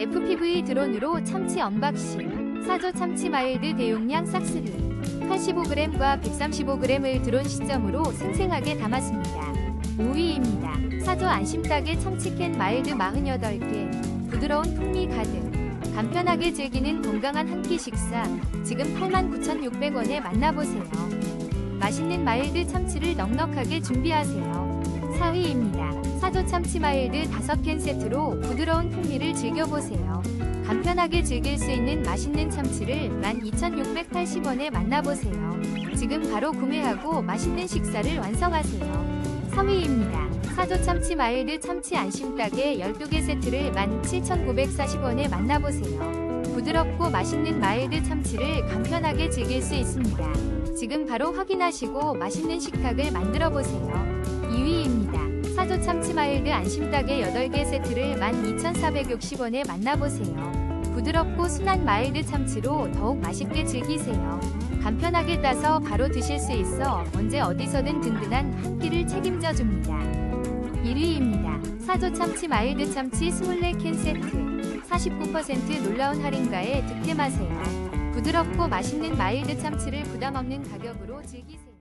FPV 드론으로 참치 언박싱. 사조 참치 마일드 대용량 싹스르. 85g과 135g을 드론 시점으로 생생하게 담았습니다. 5위입니다. 사조 안심닭의 참치캔 마일드 48개. 부드러운 풍미 가득. 간편하게 즐기는 건강한 한 끼 식사. 지금 89,600원에 만나보세요. 맛있는 마일드 참치를 넉넉하게 준비하세요. 4위입니다. 사조 참치 마일드 5캔 세트로 부드러운 풍미를 즐겨보세요. 간편하게 즐길 수 있는 맛있는 참치를 12,680원에 만나보세요. 지금 바로 구매하고 맛있는 식사를 완성하세요. 3위입니다. 사조 참치 마일드 참치 안심닭의 12개 세트를 17,940원에 만나보세요. 부드럽고 맛있는 마일드 참치를 간편하게 즐길 수 있습니다. 지금 바로 확인하시고 맛있는 식탁을 만들어 보세요. 2위입니다. 참치 마일드 안심닭의 8개 세트를 12,460원에 만나보세요. 부드럽고 순한 마일드 참치로 더욱 맛있게 즐기세요. 간편하게 따서 바로 드실 수 있어 언제 어디서든 든든한 한 끼를 책임져 줍니다. 1위입니다. 사조 참치 마일드 참치 24캔 세트. 49% 놀라운 할인가에 득템하세요. 부드럽고 맛있는 마일드 참치를 부담 없는 가격으로 즐기세요.